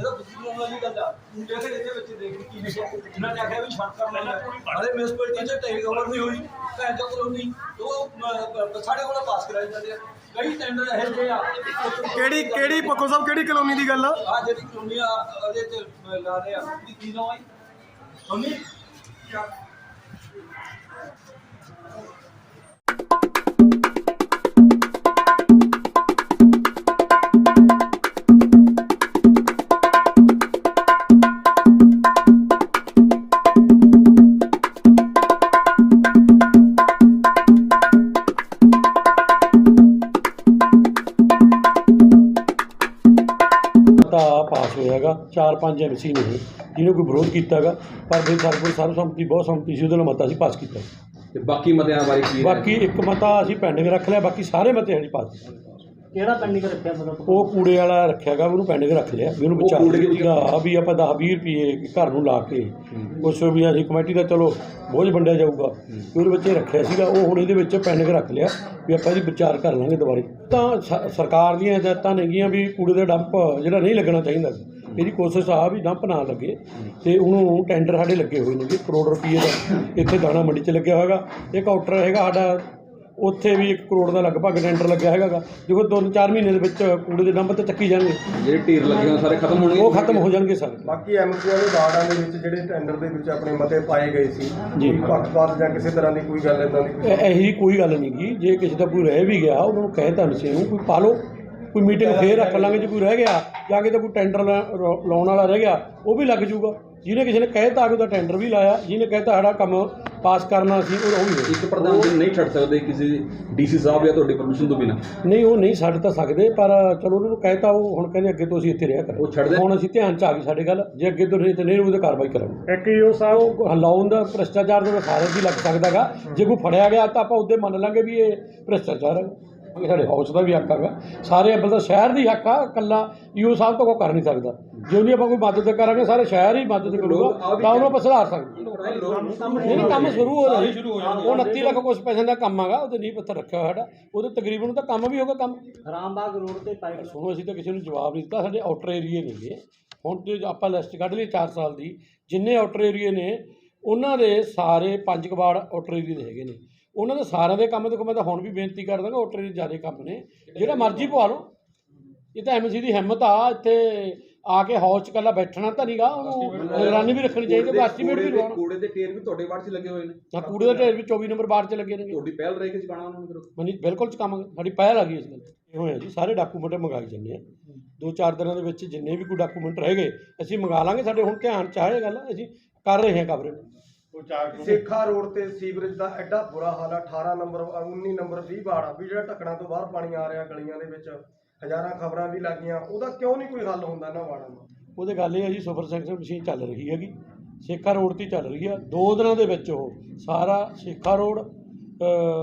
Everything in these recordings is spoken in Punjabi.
ਖੜਾ ਰਹਿ ਖੜਾ ਰਹਿ ਤੁਸੀਂ ਸਾਈਡ ਨਾ ਕਰਿਓ ਬਸ ਮੈਂ ਦੇਖ ਦੇਖ ਦੇਖ ਲਓ ਇਹ ਧੱਕੇ ਨਾਲ ਸਾਇਨ ਗਰਮੀਤ ਸੈਨ ਬਾਈ ਮਰਜ਼ੀ ਦੇ ਨਾਲ ਸਹਿਮਤੀ ਦੇ ਨਾਲ ਕਰਦਾ ਕਰ ਲੈਣਾ ਸਾਡੇ ਕੋਲ ਪਾਸ ਕਰਾਈ ਜਾਂਦੇ ਆ। ਕਈ ਟੈਂਡਰ ਇਹੋ ਜਿਹੇ ਆ। ਕਿਹੜੀ ਕਿਹੜੀ ਪੱਕੋ ਸਾਹਿਬ ਕਿਹੜੀ ਕਲੋਨੀ ਦੀ ਗੱਲ? ਆ ਆ ਜਿਹੜੀ ਕਲੋਨੀ ਆ ਉਹਦੇ ਤੇ ਲਾ ਰਹੇ ਆ। ਕੀ ਕੀ ਨਾਮ ਹੈ ਸੋਨੀ ਹੋਇਆਗਾ ਚਾਰ ਪੰਜ ਐਮਸੀ ਨੇ ਜਿਹਨੇ ਕੋਈ ਵਿਰੋਧ ਕੀਤਾਗਾ ਪਰ ਫਿਰ ਸਾਡੇ ਕੋਲ ਸਰਬਸੰਮਤੀ ਬਹੁਤ ਸੰਮਤੀ ਸੀ ਉਹਦੇ ਨਾਲ ਮਤਾ ਅਸੀਂ ਪਾਸ ਕੀਤਾ। ਤੇ ਬਾਕੀ ਮਤਿਆਂ ਬਾਰੇ ਕੀ ਬਾਕੀ ਇੱਕ ਮਤਾ ਅਸੀਂ ਪੈਂਡਿੰਗ ਰੱਖ ਲਿਆ ਬਾਕੀ ਸਾਰੇ ਮਤੇ ਅਸੀਂ ਪਾਸ ਕੀਤੇ। ਕਿਹੜਾ ਪੈਂਡਿੰਗ ਰੱਖਿਆ ਮਤਲਬ? ਉਹ ਕੂੜੇ ਵਾਲਾ ਰੱਖਿਆਗਾ ਉਹਨੂੰ ਪੈਂਡਿੰਗ ਰੱਖ ਲਿਆ। ਵੀ ਉਹਨੂੰ ਉਹ ਬਚਾ ਕੂੜੇ ਦੀ ਸੀਗਾ ਵੀ ਆਪਾਂ 10 20 ਰੁਪਏ ਘਰ ਨੂੰ ਲਾ ਕੇ ਕੁਛ ਵੀ ਅਸੀਂ ਕਮੇਟੀ ਦਾ ਚਲੋ ਬੋਝ ਵੰਡਿਆ ਜਾਊਗਾ। ਵੀ ਉਹਦੇ ਵਿੱਚ ਇਹ ਰੱਖਿਆ ਸੀਗਾ ਉਹ ਹੁਣ ਇਹਦੇ ਵਿੱਚ ਪੈਂਡਿੰਗ ਰੱਖ ਲਿਆ ਵੀ ਆਪਾਂ ਇਹਦੀ ਵਿਚਾਰ ਕਰ ਲਾਂਗੇ ਦੁਬਾਰੇ। ਤਾਂ ਸ- ਸਰਕਾਰ ਦੀਆਂ ਹਦਾਇਤਾਂ ਨੇਗੀਆਂ ਵੀ ਕੂੜੇ ਦਾ ਡੰਪ ਜਿਹੜਾ ਨਹੀਂ ਲੱਗਣਾ ਚਾਹੀਦਾ ਇਹਦੀ ਕੋਸ਼ਿਸ਼ ਆ ਵੀ ਡੰਪ ਨਾ ਲੱਗੇ ਤੇ ਉਹਨੂੰ ਟੈਂਡਰ ਸਾਡੇ ਲੱਗੇ ਹੋਏ ਨੇਗੇ ਕਰੋੜ ਰੁਪਏ ਦਾ। ਇੱਥੇ ਦਾਣਾ ਮੰਡੀ 'ਚ ਲੱਗਿਆ ਹੋਏਗਾ ਇਹ ਕਾਊਂਟਰ ਹੈਗਾ ਸਾਡਾ ਉੱਥੇ ਵੀ 1 ਕਰੋੜ ਦਾ ਲਗਭਗ ਟੈਂਡਰ ਲੱਗਿਆ ਹੈਗਾ। ਦੇਖੋ ਦੋ ਚਾਰ ਮਹੀਨੇ ਦੇ ਵਿੱਚ ਕੂੜੇ ਦੇ ਡੰਪ ਤੇ ਚੱਕੀ ਜਾਣਗੇ। ਜਿਹੜੇ ਢੇਰ ਲੱਗੇ ਹੋਏ ਸਾਰੇ ਖਤਮ ਹੋਣਗੇ? ਉਹ ਖਤਮ ਹੋ ਜਾਣਗੇ ਸਾਰੇ। ਬਾਕੀ ਐਮਸੀਆਂ ਦੇ ਵਾਰਡਾਂ ਦੇ ਵਿੱਚ ਜਿਹੜੇ ਟੈਂਡਰ ਦੇ ਵਿੱਚ ਆਪਣੇ ਮਤੇ ਪਾਏ ਗਏ ਸੀ ਜੀ। ਪੱਖਪਾਤ ਜਾਂ ਕਿਸੇ ਤਰ੍ਹਾਂ ਦੀ ਕੋਈ ਗੱਲ ਇਦਾਂ ਦੀ ਇਹ ਕੋਈ ਗੱਲ ਨਹੀਂ ਗੀ। ਜੇ ਕਿਸੇ ਦਾ ਕੋਈ ਰਹਿ ਵੀ ਗਿਆ ਉਹਨਾਂ ਨੂੰ ਕਹਿ ਤਾਂ ਨਸੇ ਨੂੰ ਕੋਈ ਪਾ ਲਓ। ਕੋਈ ਮੀਟਿੰਗ ਫੇਰ ਰੱਖ ਲਾਂਗੇ ਜੇ ਕੋਈ ਰਹਿ ਗਿਆ ਜਾਂ ਕਿਤੇ ਕੋਈ ਟੈਂਡਰ ਲਾਉਣ ਵਾਲਾ ਰਹਿ ਗਿਆ ਉਹ ਵੀ ਲੱਗ ਜਾਊਗਾ। ਜਿਹਨੇ ਕਿਸੇ ਨੇ ਕਹਿਤਾ ਕਿ ਉਹਦਾ ਟੈਂਡਰ ਵੀ ਲਾਇਆ ਜਿਹਨੇ ਕਹਿਤਾ ਸਾਡਾ ਕੰਮ ਪਾਸ ਕਰਨਾ ਸੀ ਉਹ ਵੀ। ਇੱਕ ਪ੍ਰਧਾਨ ਜੀ ਨਹੀਂ ਛੱਡ ਸਕਦੇ ਕਿਸੇ ਡੀਸੀ ਸਾਹਿਬ ਜਾਂ ਤੁਹਾਡੀ ਪਰਮਿਸ਼ਨ ਤੋਂ ਬਿਨਾਂ। ਨਹੀਂ ਉਹ ਨਹੀਂ ਛੱਡ ਤਾਂ ਸਕਦੇ ਪਰ ਚਲੋ ਉਹਨਾਂ ਨੂੰ ਕਹਿਤਾ ਉਹ ਹੁਣ ਕਹਿੰਦੇ ਅੱਗੇ ਤੋਂ ਅਸੀਂ ਇੱਥੇ ਰਿਹਾ ਉਹ ਛੱਡ ਦੇ- ਹੁਣ ਅਸੀਂ ਧਿਆਨ ਚ ਆ ਗਈ ਸਾਡੇ ਗੱਲ ਜੇ ਅੱਗੇ ਤੋਂ ਨਹੀਂ ਤੇ ਨਹੀਂ ਉਹਦੇ ਕਾਰਵਾਈ ਕਰਾਂਗੇ। ਇੱਕ ਹੀ ਉਹ ਸਾਹਿਬ ਉਹ ਲਾਉਣ ਦਾ ਭ੍ਰਿਸ਼ਟਾਚਾਰ ਦੇ ਸਾਰੇ ਵੀ ਲੱਗ ਸਕਦਾਗਾ ਜੇ ਕੋਈ ਫੜਿਆ ਗਿਆ ਤਾਂ ਆਪਾਂ ਉਹਦੇ ਮੰਨ ਲਾਂਗੇ ਵੀ ਇਹ ਭ੍ਰਿਸ਼ਟਾਚਾਰ ਹੈ। ਸਾਡੇ ਹਾਊਸ ਦਾ ਵੀ ਹੱਕ ਹੈਗਾ। ਸਾਰੇ ਅੱਬਲ ਤਾਂ ਸ਼ਹਿਰ ਦੀ ਹੱਕ ਆ ਇਕੱਲਾ ਈਓ ਸਾਹਿਬ ਤੋਂ ਕੋਈ ਕਰ ਨਹੀਂ ਸਕਦਾ। ਜੇ ਨਹੀਂ ਆਪਾਂ ਕੋਈ ਮਦਦ ਕਰਾਂਗੇ ਸਾਰੇ ਸ਼ਹਿਰ ਹੀ ਮਦਦ ਕਰੂਗਾ ਤਾਂ ਉਹਨੂੰ ਆਪਾਂ ਸੁਧਾਰ ਸਕਦੇ ਨਹੀਂ ਨਹੀਂ ਕੰਮ ਸ਼ੁਰੂ ਹੋ ਜਾਂਦਾ ਉਹ 29 ਲੱਖ ਕੁਛ ਪੈਸੇ ਦਾ ਕੰਮ ਹੈਗਾ ਉਹਦੇ ਨਹੀਂ ਪੱਥਰ ਰੱਖਿਆ ਹੋਇਆ ਸਾਡਾ। ਉਹਦੇ ਤਕਰੀਬਨ ਤਾਂ ਕੰਮ ਵੀ ਹੋਗਾ ਕੰਮ। ਰਾਮਬਾਗ ਰੋਡ ਤੇ ਪਾਈਪ ਸੁਣੋ ਅਸੀਂ ਤਾਂ ਕਿਸੇ ਨੂੰ ਜਵਾਬ ਨਹੀਂ ਦਿੱਤਾ ਸਾਡੇ ਆਊਟਰ ਏਰੀਏ ਨੇਗੇ ਹੁਣ ਜੇ ਆਪਾਂ ਲਿਸਟ ਕੱਢ ਲਈ 4 ਸਾਲ ਦੀ ਜਿੰਨੇ ਆਊਟਰ ਏਰੀਏ ਨੇ ਉਹਨਾਂ ਦੇ ਸਾਰੇ ਪੰਜ ਕਬਾੜ ਆਊਟਰ ਏਰੀਏ ਦੇ ਹੈਗੇ ਨੇ। ਉਹਨਾਂ ਦੇ ਸਾਰਿਆਂ ਦੇ ਕੰਮ ਦੇਖੋ ਮੈਂ ਤਾਂ ਹੁਣ ਵੀ ਬੇਨਤੀ ਕਰ ਦਾਂਗਾ ਆਊਟਰ ਏਰੀਏ ਜ਼ਿਆਦਾ ਕੰਮ ਨੇ। ਜਿਹੜਾ ਮਰਜ਼ੀ ਪਵਾ ਲਓ। ਇਹ ਤਾਂ ਐਮਸੀ ਦੀ ਹਿੰਮਤ ਆ ਇੱਥੇ ਆ ਕੇ ਹੌਲ 'ਚ ਕੱਲਾ ਬੈਠਣਾ ਤਾਂ ਨਹੀਂਗਾ ਉਹਨੂੰ ਨਿਗਰਾਨੀ ਵੀ ਰੱਖਣੀ ਚਾਹੀਦੀ ਹੈ ਐਸਟੀਮੇਟ ਵੀ ਦੇ- ਲਵਾਉਣਾ ਕੂੜੇ ਦੇ ਢੇਰ ਵੀ ਤੁਹਾਡੇ ਵਾਰਡ 'ਚ ਲੱਗੇ ਹੋਏ ਨੇ। ਹਾਂ ਕੂੜੇ ਦਾ ਢੇਰ ਵੀ 24 ਨੰਬਰ ਬਾੜ 'ਚ ਲੱਗੇ ਨੇਗੇ। ਤੁਹਾਡੀ ਪਹਿਲ ਰਹੇਗੀ ਚਕਾਣਾ ਉਹਨਾਂ ਨੂੰ ਫਿਰ ਮਨੀ ਬਿਲਕੁਲ ਚਕਾਵਾਂਗੇ ਸਾਡੀ ਪਹਿਲ ਆ ਗਈ ਇਸ ਗੱਲ। ਇਹ ਹੋਇਆ ਜੀ ਸਾਰੇ ਡਾਕੂਮੈਂਟ ਮੰਗਾਏ ਜਾਂਦੇ ਆ। ਦੋ ਚਾਰ ਦਿਨਾਂ ਦੇ ਵਿੱਚ ਜਿੰਨੇ ਵੀ ਕੋਈ ਡਾਕੂਮੈਂਟ ਰਹਿ ਗਏ ਅਸੀਂ ਮੰਗਾ ਲਾਂਗੇ ਸਾਡੇ ਹੁਣ ਧਿਆਨ ਚ ਆਏ ਗੱਲ ਅਸੀਂ ਕਰ ਰਹੇ ਹਾਂ ਕਵਰੇਜ। ਸੇਖਾ ਰੋਡ ਤੇ ਸੀਵਰੇਜ ਦਾ ਐਡਾ ਬੁਰਾ ਹਾਲ ਆ। 18 ਨੰਬਰ 19 ਨੰਬਰ 20 ਵਾੜਾ ਵੀ ਜਿਹੜਾ ਢੱਕਣਾ ਤੋਂ ਬਾਹਰ ਪਾਣੀ ਆ ਰਿਹਾ ਗਲੀਆਂ ਦੇ ਵਿੱਚ ਹਜ਼ਾਰਾਂ ਖਬਰਾਂ ਵੀ ਲੱਗੀਆਂ। ਉਹਦਾ ਕਿਉਂ ਨਹੀਂ ਕੋਈ ਹੱਲ ਹੁੰਦਾ ਇਹਨਾਂ ਵਾੜਾਂ ਦਾ? ਉਹਦੇ ਗੱਲ ਇਹ ਹੈ ਜੀ ਸੁਪਰ ਸੈਕਸ਼ਨ ਮਸ਼ੀਨ ਚੱਲ ਰਹੀ ਹੈਗੀ। ਸੇਖਾ ਰੋਡ ਤੇ ਚੱਲ ਰਹੀ ਆ। ਦੋ ਦਿਨਾਂ ਦੇ ਵਿੱਚ ਉਹ ਸਾਰਾ ਸੇਖਾ ਰੋਡ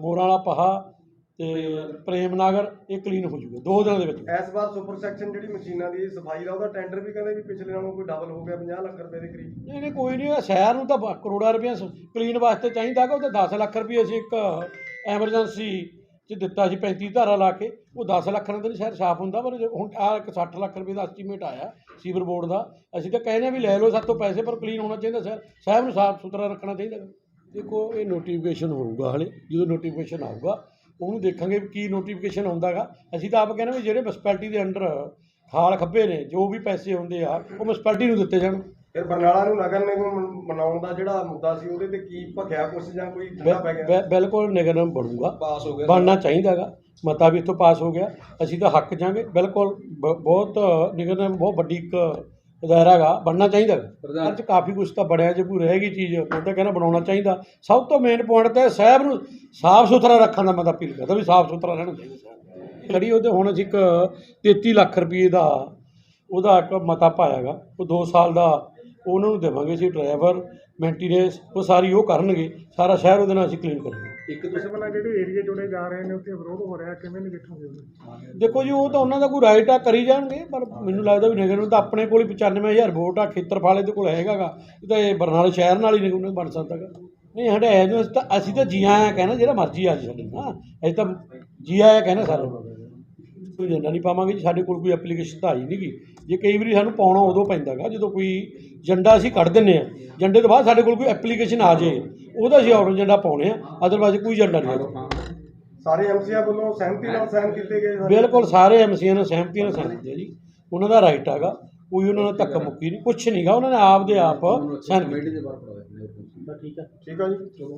ਮੋਰਾਂ ਵਾਲਾ ਪਹਾ ਤੇ ਪ੍ਰੇਮ ਨਗਰ ਇਹ ਕਲੀਨ ਹੋ ਜੂਗਾ ਦੋ ਦਿਨਾਂ ਦੇ ਵਿੱਚ। ਇਸ ਵਾਰ ਸੁਪਰ ਸੈਕਸ਼ਨ ਜਿਹੜੀ ਮਸ਼ੀਨਾਂ ਦੀ ਸਫ਼ਾਈ ਦਾ ਉਹਦਾ ਟੈਂਡਰ ਵੀ ਕਹਿੰਦੇ ਵੀ ਪਿਛਲੇ ਨਾਲੋਂ ਕੋਈ ਡਬਲ ਹੋ ਗਿਆ 50 ਲੱਖ ਰੁਪਏ ਦੇ ਕਰੀਬ। ਨਹੀਂ ਨਹੀਂ ਕੋਈ ਨਹੀਂ ਸ਼ਹਿਰ ਨੂੰ ਤਾਂ ਕਰੋੜਾਂ ਰੁਪਏ ਕਲੀਨ ਵਾਸਤੇ ਚਾਹੀਦਾ ਕਿ ਉਹਦੇ 10 ਲੱਖ ਰੁਪਏ ਅਸੀਂ ਇੱਕ ਐਮਰਜੈਂਸੀ ਚ ਦਿੱਤਾ ਸੀ 35 ਧਾਰਾ ਲਾ ਕੇ ਉਹ 10 ਲੱਖ ਨਾਲ ਤਾਂ ਨਹੀਂ ਸ਼ਹਿਰ ਸਾਫ਼ ਹੁੰਦਾ ਪਰ ਹੁਣ ਆ ਇੱਕ 60 ਲੱਖ ਰੁਪਏ ਦਾ ਐਸਟੀਮੇਟ ਆਇਆ ਸੀਵਰ ਬੋਰਡ ਦਾ ਅਸੀਂ ਤਾਂ ਕਹਿੰਦੇ ਹਾਂ ਵੀ ਲੈ ਲਓ ਸਾਡੇ ਤੋਂ ਪੈਸੇ ਪਰ ਕਲੀਨ ਹੋਣਾ ਚਾਹੀਦਾ ਸ਼ਹਿਰ ਸ਼ਹਿਰ ਨੂੰ ਸਾਫ਼ ਸੁਥਰਾ ਰੱਖਣਾ ਚਾਹੀਦਾ ਦੇਖੋ ਇਹ ਨੋਟੀਫਿਕੇਸ਼ਨ ਹੋਊਗਾ ਹਲੇ ਜਦੋਂ ਨੋਟੀਫਿਕੇਸ਼ਨ ਆਊਗਾ ਉਹਨੂੰ ਦੇਖਾਂਗੇ ਕੀ ਨੋਟੀਫਿਕੇਸ਼ਨ ਆਉਂਦਾਗਾ। ਅਸੀਂ ਤਾਂ ਆਪ ਕਹਿੰਦੇ ਵੀ ਜਿਹੜੇ ਮਿਊਨਿਸਪੈਲਿਟੀ ਦੇ ਅੰਡਰ ਖਾਲ ਖੱਬੇ ਨੇ ਜੋ ਵੀ ਪੈਸੇ ਹੁੰਦੇ ਆ ਉਹ ਮਿਊਨਿਸਪੈਲਿਟੀ ਨੂੰ ਦਿੱਤੇ ਜਾਣ। ਫਿਰ ਬਰਨਾਲਾ ਨੂੰ ਨਗਰ ਨਿਗਮ ਮਨਾਉਣ ਦਾ ਜਿਹੜਾ ਮੁੱਦਾ ਸੀ ਉਹਦੇ ਤੇ ਕੀ ਭਖਿਆ ਕੁਛ ਜਾਂ ਕੋਈ ਠੰਡਾ ਪੈ ਗਿਆ? ਬਿਲਕੁਲ ਨਿਗਰਾਨ ਬਣੂਗਾ। ਪਾਸ ਹੋ ਗਿਆ। ਬਣਨਾ ਚਾਹੀਦਾਗਾ। ਮਤਾ ਵੀ ਇੱਥੋਂ ਪਾਸ ਹੋ ਗਿਆ। ਅਸੀਂ ਤਾਂ ਹੱਕ ਜਾਾਂਗੇ ਬਿਲਕੁਲ ਬਹੁਤ ਨਿਗਰ ਨੇ ਬਹੁਤ ਵੱਡੀ ਇੱਕ ਦਾਇਰਾ ਹੈਗਾ ਬਣਨਾ ਚਾਹੀਦਾ। ਪ੍ਰਧਾਨ- ਅੱਜ ਕਾਫੀ ਕੁਝ ਤਾਂ ਬੜਿਆ ਜੇ ਕੋਈ ਰਹਿ ਗਈ ਚੀਜ਼ ਮੈਂ ਤਾਂ ਕਹਿੰਦਾ ਬਣਾਉਣਾ ਚਾਹੀਦਾ। ਸਭ ਤੋਂ ਮੇਨ ਪੁਆਇੰਟ ਤਾਂ ਸਾਹਿਬ ਨੂੰ ਸਾਫ਼ ਸੁਥਰਾ ਰੱਖਣ ਦਾ ਮੈਂ ਤਾਂ ਅਪੀਲ ਕਰਦਾ ਵੀ ਸਾਫ਼ ਸੁਥਰਾ ਰਹਿਣਾ ਚਾਹੀਦਾ। ਖੜੀ ਉਹਦੇ ਹੁਣ ਅਸੀਂ ਇੱਕ 33 ਲੱਖ ਰੁਪਏ ਦਾ ਉਹਦਾ ਇੱਕ ਮਤਾ ਪਾਇਆਗਾ ਉਹ 2 ਸਾਲ ਦਾ ਉਹਨਾਂ ਨੂੰ ਦੇਵਾਂਗੇ ਅਸੀਂ ਡਰਾਈਵਰ ਮੈਂਟੀਨੈਂਸ ਉਹ ਸਾਰੀ ਉਹ ਕਰਨਗੇ ਸਾਰਾ ਸ਼ਹਿਰ ਉਹਦੇ ਨਾਲ ਅਸੀਂ ਕਲੀਨ ਕਰਾਂਗੇ ਇੱਕ ਤੁਸੀਂ ਮਤਲਬ ਜਿਹੜੇ ਏਰੀਆ ਜੁੜੇ ਜਾ ਰਹੇ ਨੇ ਉੱਥੇ ਵਿਰੋਧ ਹੋ ਰਿਹਾ ਕਿਵੇਂ ਨਿਗਠੋਗੇ ਉਹਨੂੰ? ਦੇਖੋ ਜੀ ਉਹ ਤਾਂ ਉਹਨਾਂ ਦਾ ਕੋਈ ਰਾਈਟ ਆ ਕਰੀ ਜਾਣਗੇ ਪਰ ਮੈਨੂੰ ਲੱਗਦਾ ਵੀ ਨਗਰ ਨੂੰ ਤਾਂ ਆਪਣੇ ਕੋਲ ਹੀ 95000 ਵੋਟ ਆ ਖੇਤਰਫਾਲੇ ਦੇ ਕੋਲ ਹੈਗਾਗਾ। ਇਹ ਤਾਂ ਇਹ ਬਰਨਾਲੇ ਸ਼ਹਿਰ ਨਾਲ ਹੀ ਨਿਗਮ ਨੂੰ ਬਣ ਸਕਦਾਗਾ ਨਹੀਂ ਸਾਡੇ ਐਜੋ ਤਾਂ ਅਸੀਂ ਤਾਂ ਜੀ ਆਇਆ ਕਹਿਣਾ ਜਿਹੜਾ ਮਰਜ਼ੀ ਆ ਜੀ ਸਾਡੇ ਨਾਲ ਅਸੀਂ ਤਾਂ ਜੀ ਆਇਆ ਕਹਿਣਾ ਸਾਰਿਆਂ ਨੂੰ ਕੋਈ ਏਜੰਡਾ ਨਹੀਂ ਪਾਵਾਂਗੇ ਜੀ। ਸਾਡੇ ਕੋਲ ਕੋਈ ਐਪਲੀਕੇਸ਼ਨ ਤਾਂ ਆਈ ਨਹੀਂਗੀ ਜੇ ਕਈ ਵਾਰੀ ਸਾਨੂੰ ਪਾਉਣਾ ਉਦੋਂ ਪੈਂਦਾਗਾ ਜਦੋਂ ਕੋਈ ਏਜੰਡਾ ਅਸੀਂ ਕੱਢ ਦਿੰਨੇ ਆ। ਏਜੰਡੇ ਤੋਂ ਬਾਅਦ ਸਾਡੇ ਕੋਲ ਕੋਈ ਐਪਲੀਕੇਸ਼ਨ ਆ ਜੇ ਉਹਦਾ ਅਸੀਂ ਆਊਟ ਏਜੰਡਾ ਪਾਉਣੇ ਆ। ਅਦਰਵਾਈਜ਼ ਕੋਈ ਏਜੰਡਾ ਨਹੀਂ ਹੈਗਾ। ਸਾਰੇ ਐਮਸੀਆ ਵੱਲੋਂ ਸਹਿਮਤੀ ਨਾਲ ਸਾਈਨ ਕੀਤੇ ਗਏ ਸਨ ਬਿਲਕੁਲ ਸਾਰੇ ਐਮਸੀਆਂ ਨੇ ਸਹਿਮਤੀ ਨਾਲ ਸਾਈਨ ਕੀਤੇ ਜੀ। ਉਹਨਾਂ ਦਾ ਰਾਈਟ ਹੈਗਾ। ਕੋਈ ਉਹਨਾਂ ਨਾਲ ਧੱਕਾ ਮੁੱਕੀ ਨਹੀਂ। ਕੁਛ ਨਹੀਂਗਾ ਉਹਨਾਂ ਨੇ ਆਪ ਦੇ ਆਪ ਸਾਈਨ ਕੀਤੇ। ਠੀਕ ਹੈ ਠੀਕ ਆ ਜੀ। ਚਲੋ।